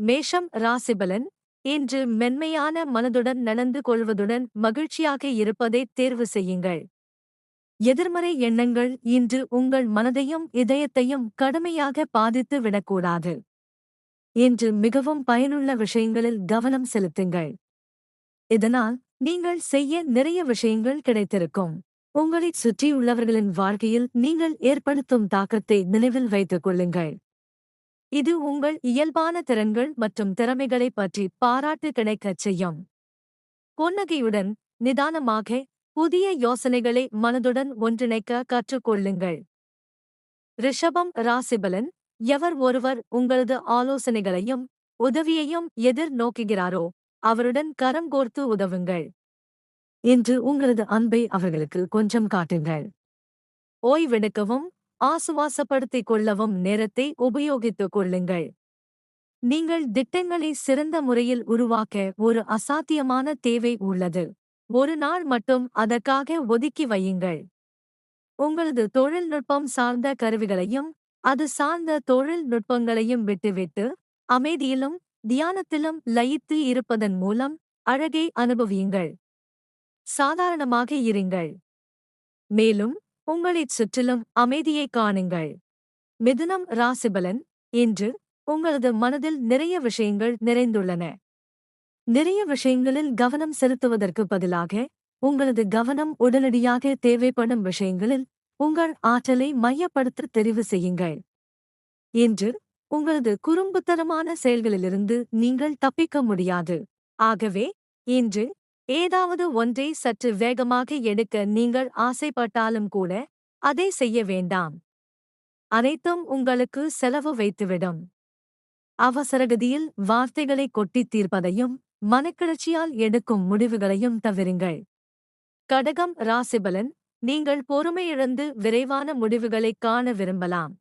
மேஷம் ராசிபலன். இன்று மென்மையான மனதுடன் நடந்து கொள்வதுடன் மகிழ்ச்சியாக இருப்பதை தேர்வு செய்யுங்கள். எதிர்மறை எண்ணங்கள் இன்று உங்கள் மனதையும் இதயத்தையும் கடுமையாக பாதித்து விடக்கூடாது. இன்று மிகவும் பயனுள்ள விஷயங்களில் கவனம் செலுத்துங்கள். இதனால் நீங்கள் செய்ய நிறைய விஷயங்கள் கிடைத்திருக்கும். உங்களைச் சுற்றியுள்ளவர்களின் வாழ்க்கையில் நீங்கள் ஏற்படுத்தும் தாக்கத்தை நினைவில் வைத்துக் கொள்ளுங்கள். இது உங்கள் இயல்பான திறன்கள் மற்றும் திறமைகளைப் பற்றி பாராட்டு கிடைக்கச் செய்யும். புன்னகையுடன் நிதானமாக புதிய யோசனைகளை மனதுடன் ஒன்றிணைக்க கற்றுக்கொள்ளுங்கள். ரிஷபம் ராசிபலன் எவர் ஒருவர் உங்களது ஆலோசனைகளையும் உதவியையும் எதிர் நோக்குகிறாரோ அவருடன் கரம் கோர்த்து உதவுங்கள். இன்று உங்களது அன்பை அவர்களுக்கு கொஞ்சம் காட்டுங்கள். ஓய்வெடுக்கவும் ஆசுவாசப்படுத்திக் கொள்ளவும் நேரத்தை உபயோகித்துக் கொள்ளுங்கள். நீங்கள் திட்டங்களை சிறந்த முறையில் உருவாக்க ஒரு அசாத்தியமான தேவை உள்ளது. ஒரு நாள் மட்டும் அதற்காக ஒதுக்கி வையுங்கள். உங்களது தொழில்நுட்பம் சார்ந்த கருவிகளையும் அது சார்ந்த தொழில்நுட்பங்களையும் விட்டுவிட்டு அமைதியிலும் தியானத்திலும் லயித்து இருப்பதன் மூலம் அழகை அனுபவியுங்கள். சாதாரணமாக இருங்கள். மேலும் உங்களைச் சுற்றிலும் அமைதியை காணுங்கள். மிதுனம் ராசிபலன் இன்று உங்களது மனதில் நிறைய விஷயங்கள் நிறைந்துள்ளன. நிறைய விஷயங்களில் கவனம் செலுத்துவதற்கு பதிலாக உங்களது கவனம் உடனடியாக தேவைப்படும் விஷயங்களில் உங்கள் ஆற்றலை மையப்படுத்த தெரிவு செய்யுங்கள். இன்று உங்களது குறும்புத்தனமான செயல்களிலிருந்து நீங்கள் தப்பிக்க முடியாது. ஆகவே இன்று ஏதாவது ஒன்றை சற்று வேகமாக எடுக்க நீங்கள் ஆசைப்பட்டாலும் கூட அதை செய்ய வேண்டாம். அனைத்தும் உங்களுக்கு செலவு வைத்துவிடும். அவசரகதியில் வார்த்தைகளை கொட்டித் தீர்ப்பதையும் மனக்கிளர்ச்சியால் எடுக்கும் முடிவுகளையும் தவிருங்கள் கடகம் ராசிபலன் நீங்கள் பொறுமையிழந்து விரைவான முடிவுகளைக் காண விரும்பலாம்.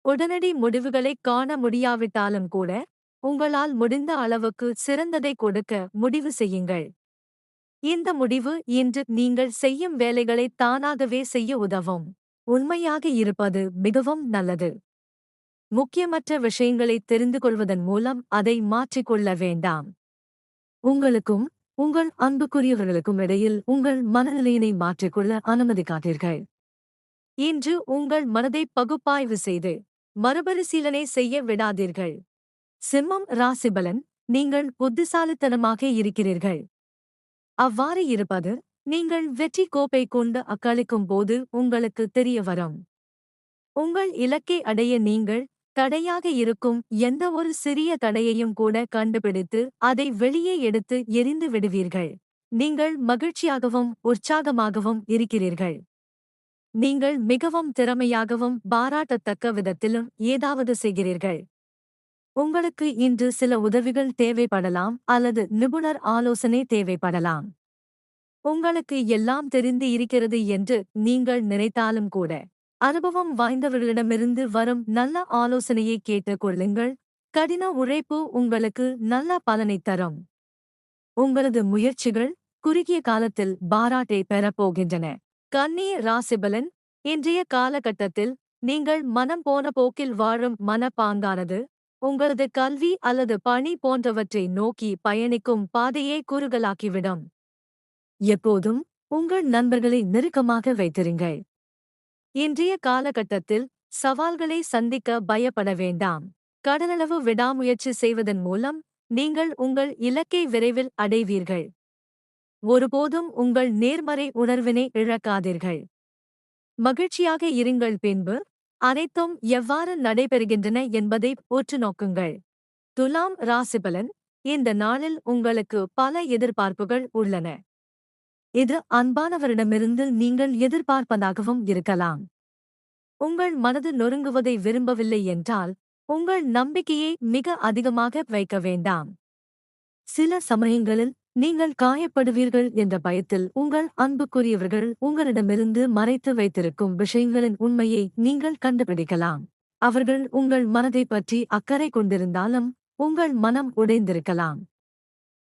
உடனடி முடிவுகளைக் காண முடியாவிட்டாலும் கூட உங்களால் முடிந்த அளவுக்கு சிறந்ததை கொடுக்க முடிவு செய்யுங்கள். இந்த முடிவு இன்று நீங்கள் செய்யும் வேலைகளை தானாகவே செய்ய உதவும். உண்மையாக இருப்பது மிகவும் நல்லது. முக்கியமற்ற விஷயங்களை தெரிந்து கொள்வதன் மூலம் அதை மாற்றிக்கொள்ள வேண்டாம். உங்களுக்கும் உங்கள் அன்புக்குரியவர்களுக்கும் இடையில் உங்கள் மனநிலையினை மாற்றிக்கொள்ள அனுமதிக்காதீர்கள் இன்று உங்கள் மனதை பகுப்பாய்வு செய்து மறுபரிசீலனை செய்ய விடாதீர்கள். சிம்மம் ராசிபலன் நீங்கள் புத்திசாலித்தனமாக இருக்கிறீர்கள். அவ்வாறு இருப்பது நீங்கள் வெற்றி கோப்பை கொண்டு அக்களிக்கும் போது உங்களுக்கு தெரிய வரும். உங்கள் இலக்கை அடைய நீங்கள் தடையாக இருக்கும் எந்த ஒரு சிறிய தடையையும் கூட கண்டுபிடித்து அதை வெளியே எடுத்து எரிந்து விடுவீர்கள். நீங்கள் மகிழ்ச்சியாகவும் உற்சாகமாகவும் இருக்கிறீர்கள். நீங்கள் மிகவும் திறமையாகவும் பாராட்டத்தக்க விதத்திலும் ஏதாவது செய்கிறீர்கள். உங்களுக்கு இன்று சில உதவிகள் தேவைப்படலாம் அல்லது நிபுணர் ஆலோசனை தேவைப்படலாம். உங்களுக்கு எல்லாம் தெரிந்து இருக்கிறது என்று நீங்கள் நினைத்தாலும் கூட அனுபவம் வாய்ந்தவர்களிடமிருந்து வரும் நல்ல ஆலோசனையை கேட்டுக் கொள்ளுங்கள். கடின உழைப்பு உங்களுக்கு நல்ல பலனை தரும். உங்களது முயற்சிகள் குறுகிய காலத்தில் பாராட்டை பெறப்போகின்றன கன்னி ராசிபலன் இன்றைய காலகட்டத்தில் நீங்கள் மனம் போன போக்கில் வாழும் மனப்பாங்கானது உங்களது கல்வி அல்லது பணி போன்றவற்றை நோக்கி பயணிக்கும் பாதையை குறுகலாக்கிவிடும் எப்போதும் உங்கள் நண்பர்களை நெருக்கமாக வைத்திருங்கள். இன்றைய காலகட்டத்தில் சவால்களை சந்திக்க பயப்பட வேண்டாம். கடலளவு விடாமுயற்சி செய்வதன் மூலம் நீங்கள் உங்கள் இலக்கை விரைவில் அடைவீர்கள். ஒருபோதும் உங்கள் நேர்மறை உணர்வினை இழக்காதீர்கள். மகிழ்ச்சியாக இருங்கள் பின்பு அனைத்தும் எவ்வாறு நடைபெறுகின்றன என்பதை உற்று நோக்குங்கள் துலாம் ராசிபலன் இந்த நாளில் உங்களுக்கு பல எதிர்பார்ப்புகள் உள்ளன. இது அன்பானவரிடமிருந்து நீங்கள் எதிர்பார்ப்பதாகவும் இருக்கலாம். உங்கள் மனது நொறுங்குவதை விரும்பவில்லை என்றால் உங்கள் நம்பிக்கையை மிக அதிகமாக வைக்க வேண்டாம். சில சமயங்களில் நீங்கள் காயப்படுவீர்கள் என்ற பயத்தில் உங்கள் அன்புக்குரியவர்கள் உங்களிடமிருந்து மறைத்து வைத்திருக்கும் விஷயங்களின் உண்மையை நீங்கள் கண்டுபிடிக்கலாம். அவர்கள் உங்கள் மனதை பற்றி அக்கறை கொண்டிருந்தாலும் உங்கள் மனம் உடைந்திருக்கலாம்.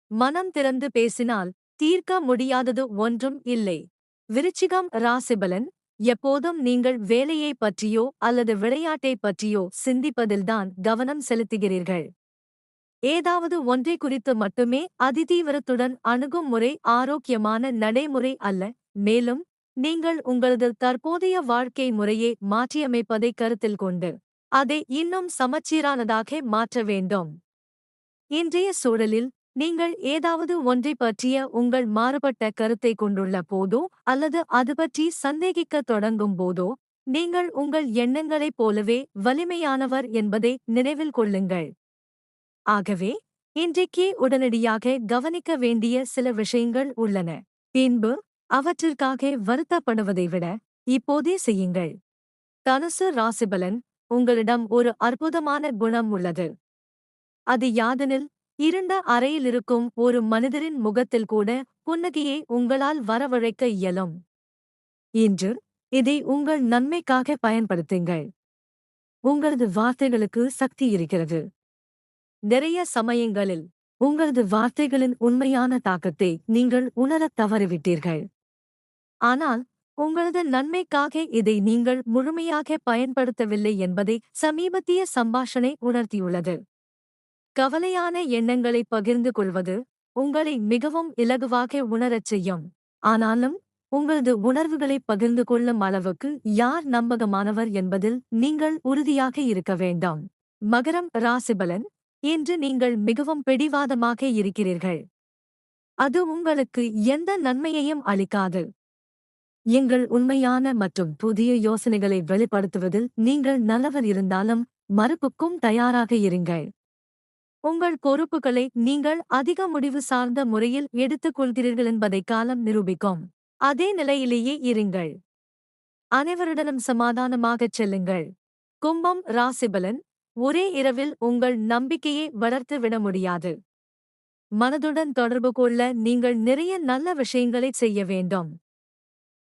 மனம் திறந்து பேசினால் தீர்க்க முடியாதது ஒன்றும் இல்லை. விருச்சிகம் ராசிபலன் எப்போதும் நீங்கள் வேலையைப் பற்றியோ அல்லது விளையாட்டைப் பற்றியோ சிந்திப்பதில்தான் கவனம் செலுத்துகிறீர்கள். ஏதாவது ஒன்றை குறித்து மட்டுமே அதிதீவிரத்துடன் அணுகும் முறை ஆரோக்கியமான நடைமுறை அல்ல. மேலும் நீங்கள் உங்களது தற்போதைய வாழ்க்கை முறையை மாற்றியமைப்பதை கருத்தில் கொண்டு அதை இன்னும் சமச்சீரானதாக மாற்ற வேண்டும். இன்றைய சூழலில் நீங்கள் ஏதாவது ஒன்றை பற்றிய உங்கள் மாறுபட்ட கருத்தை கொண்டுள்ள போதோ அல்லது அது பற்றி சந்தேகிக்கத் தொடங்கும் போதோ நீங்கள் உங்கள் எண்ணங்களைப் போலவே வலிமையானவர் என்பதை நினைவில் கொள்ளுங்கள். ஆகவே இன்றைக்கே உடனடியாக கவனிக்க வேண்டிய சில விஷயங்கள் உள்ளன. பின்பு அவற்றிற்காக வருத்தப்படுவதை விட இப்போதே செய்யுங்கள். தனுசு ராசிபலன் உங்களிடம் ஒரு அற்புதமான குணம் உள்ளது. அது யாதெனில் இருண்ட அறையிலிருக்கும் ஒரு மனிதரின் முகத்தில் கூட புன்னகையை உங்களால் வரவழைக்க இயலும். இன்று இதை உங்கள் நன்மைக்காக பயன்படுத்துங்கள். உங்களது வார்த்தைகளுக்கு சக்தி இருக்கிறது. நிறைய சமயங்களில் உங்களது வார்த்தைகளின் உண்மையான தாக்கத்தை நீங்கள் உணரத் தவறிவிட்டீர்கள். ஆனால் உங்களது நன்மைக்காக இதை நீங்கள் முழுமையாக பயன்படுத்தவில்லை என்பதை சமீபத்திய சம்பாஷணை உணர்த்தியுள்ளது. கவலையான எண்ணங்களை பகிர்ந்து கொள்வது உங்களை மிகவும் இலகுவாக உணரச் செய்யும். ஆனாலும் உங்களது உணர்வுகளை பகிர்ந்து கொள்ளும் அளவுக்கு யார் நம்பகமானவர் என்பதில் நீங்கள் உறுதியாக இருக்க வேண்டாம். மகரம் ராசிபலன் இன்று நீங்கள் மிகவும் பிடிவாதமாக இருக்கிறீர்கள். அது உங்களுக்கு எந்த நன்மையையும் அளிக்காது. எங்கள் உண்மையான மற்றும் புதிய யோசனைகளை வெளிப்படுத்துவதில் நீங்கள் நல்லவர் இருந்தாலும் மறுப்புக்கும் தயாராக இருங்கள். உங்கள் பொறுப்புகளை நீங்கள் அதிக முடிவு சார்ந்த முறையில் எடுத்துக் கொள்கிறீர்கள் என்பதை காலம் நிரூபிக்கும். அதே நிலையிலேயே இருங்கள். அனைவருடனும் சமாதானமாகச் செல்லுங்கள். கும்பம் ராசிபலன் ஒரே இரவில் உங்கள் நம்பிக்கையை வளர்த்து விட முடியாது. மனதுடன் தொடர்பு கொள்ள நீங்கள் நிறைய நல்ல விஷயங்களை செய்ய வேண்டும்.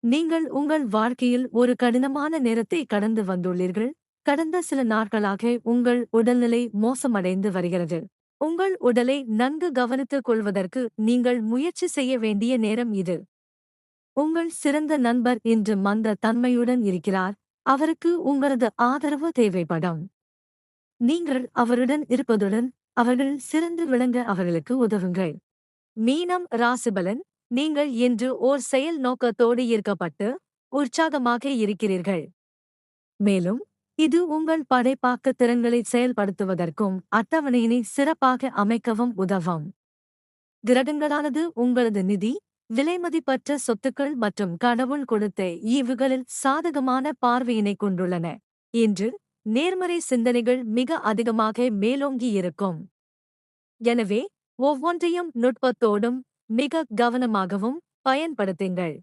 நீங்கள் உங்கள் வாழ்க்கையில் ஒரு கடினமான நேரத்தை கடந்து வந்துள்ளீர்கள். கடந்த சில நாட்களாக உங்கள் உடல்நிலை மோசமடைந்து வருகிறது. உங்கள் உடலை நன்கு கவனித்துக் கொள்வதற்கு நீங்கள் முயற்சி செய்ய வேண்டிய நேரம் இது. உங்கள் சிறந்த நண்பர் இன்று மந்த தன்மையுடன் இருக்கிறார். அவருக்கு உங்களது ஆதரவு தேவைப்படும். நீங்கள் அவருடன் இருப்பதுடன் அவர்கள் சிறந்து விளங்க அவர்களுக்கு உதவுங்கள். மீனம் ராசிபலன் நீங்கள் இன்று ஓர் செயல் நோக்கத்தோடு ஈர்க்கப்பட்டு உற்சாகமாக இருக்கிறீர்கள். மேலும் இது உங்கள் படைப்பாக்க திறன்களை செயல்படுத்துவதற்கும் அட்டவணையினை சிறப்பாக அமைக்கவும் உதவும். கிரகங்களானது உங்களது நிதி விலைமதிப்பற்ற சொத்துக்கள் மற்றும் கடவுள் கொடுத்த ஈவுகளில் சாதகமான பார்வையினை கொண்டுள்ளன. இன்று நேர்மறை சிந்தனைகள் மிக அதிகமாக மேலோங்கி இருக்கும். எனவே ஒவ்வொன்றையும் நுட்பத்தோடும் மிக கவனமாகவும் பயன்படுத்துங்கள்.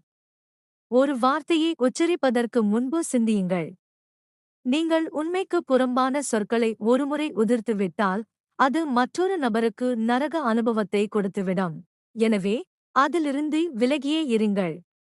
ஒரு வார்த்தையை உச்சரிப்பதற்கு முன்பு சிந்தியுங்கள். நீங்கள் உண்மைக்கு புறம்பான சொற்களை ஒருமுறை உதிர்த்துவிட்டால் அது மற்றொரு நபருக்கு நரக அனுபவத்தை கொடுத்துவிடும். எனவே அதிலிருந்து விலகியே இருங்கள்.